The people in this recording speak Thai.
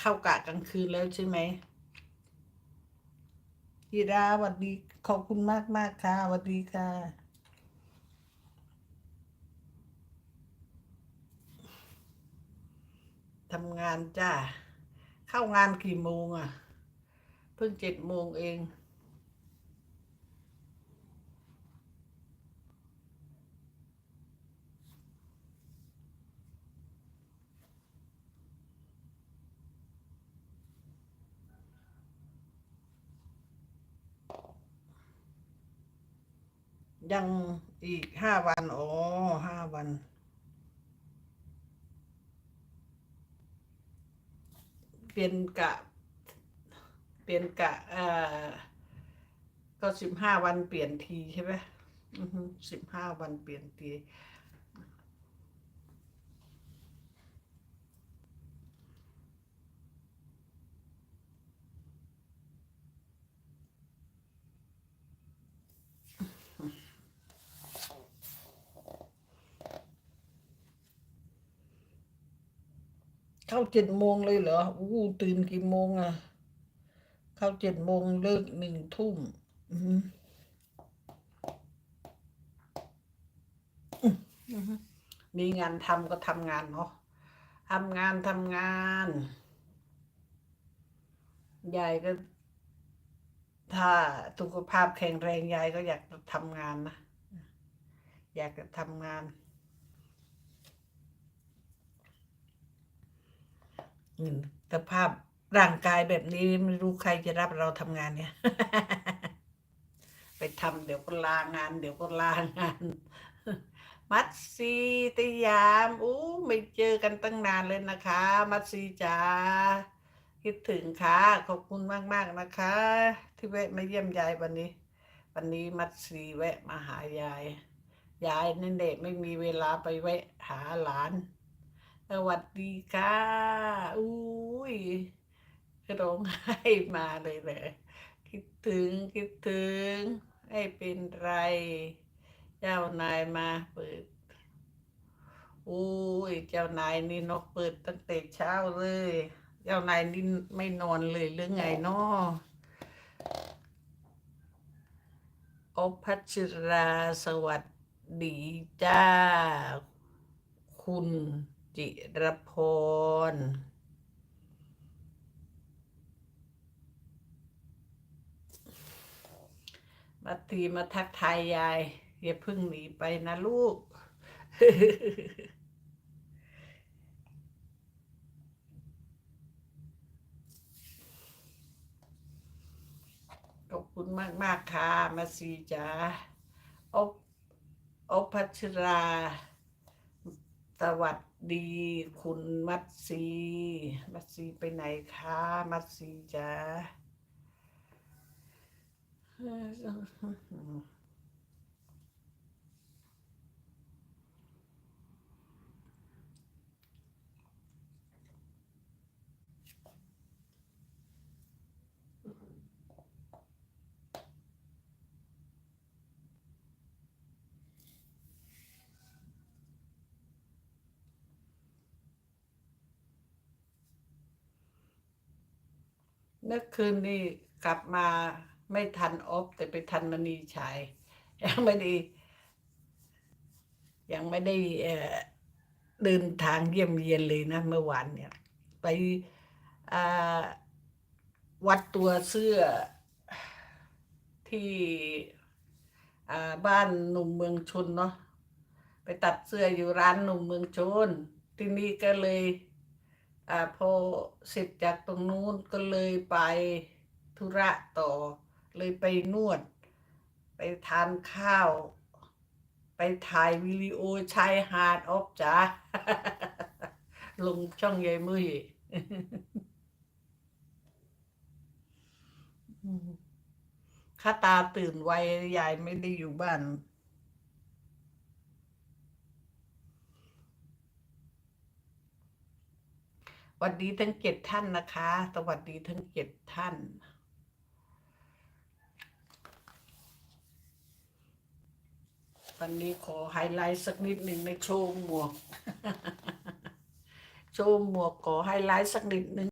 เข้ากะกลางคืนแล้วใช่ไหมยีราสวัสดีขอบคุณมากมากค่ะสวัสดีค่ะ ทำงานจ้า เข้างานกี่โมงอะ เพิ่งเจ็ดโมงเอง ยังอีกห้าวันอ๋อห้าวัน เปลี่ยนกะ เปลี่ยนกะเอ่อก็สิบห้าวันเปลี่ยนทีใช่ไหมสิบห้าวันเปลี่ยนทีาเจ็ดโมงเลยเหรออู้ตื่นกี่โมงอะเข้าเจ็ดโมงเลิกหนึ่งทุ่มอือหืออือหือมีงานทำก็ทำงานเนาะทำงานทำงานยายก็ ถ้าสุขภาพแข็งแรงยายก็อยากจะทำงานนะ อยากจะทำงาน อืม สภาพร่างกายแบบนี้ไม่รู้ใครจะรับเราทำงานเนี่ย ไปทำเดี๋ยวก็ลางาน เดี๋ยวก็ลางาน มัดซีตยามอู้ไม่เจอกันตั้งนานเลยนะคะ มัดซีจ๋าคิดถึงค่ะ ขอบคุณมาก ๆ นะคะ ที่แวะมาเยี่ยมยายวันนี้ วันนี้มัดซีแวะมาหายาย ยายนั่นเด็กไม่มีเวลาไปแวะหาหลาน สวัสดีค่ะอุ้ยร้องไห้มาเลยเลยคิดถึงคิดถึงไม่เป็นไร เจ้านายมาเปิดอุ้ยเจ้านายนี่นกเปิดตั้งแต่เช้าเลย เจ้านายนี่ไม่นอนเลยหรือไงเนาะอพัชราสวัสดีจ้า คุณ จิรพรมาทีมาทักทายยายอย่าเพิ่งหนีไปนะลูก ขอบคุณมากมากค่ะ มาซีจ๋าอบอบพัชรา สวัสดีคุณมัดซีมัดซีไปไหนคะมัดซีจ้า เมื่อคืนนี่กลับมาไม่ทันออฟแต่ไปทันมณีชายยังไม่ได้ยังไม่ได้เดินทางเยี่ยมเยียนเลยนะ เมื่อวานเนี่ย ไปวัดตัวเสื้อที่บ้านหนุ่มเมืองชนเนาะไปตัดเสื้ออยู่ร้านหนุ่มเมืองชนที่นี่ก็เลย อพอเสร็จจากตรงนู้นก็เลยไปธุระต่อ เลยไปนวด ไปทานข้าว ไปถ่ายวิดีโอชายหาดออฟจ้าลงช่องยายมุ้ยข้าตาตื่นไวยายไม่ได้อยู่บ้าน วัสดีทั้งเจ็ดท่านนะคะ สวัสดีทั้งเจ็ดท่านวันนี้ขอไฮไลท์สักนิดหนึ่งในโชว์หมวก โชว์หมวกขอไฮไลท์สักนิดหนึ่ง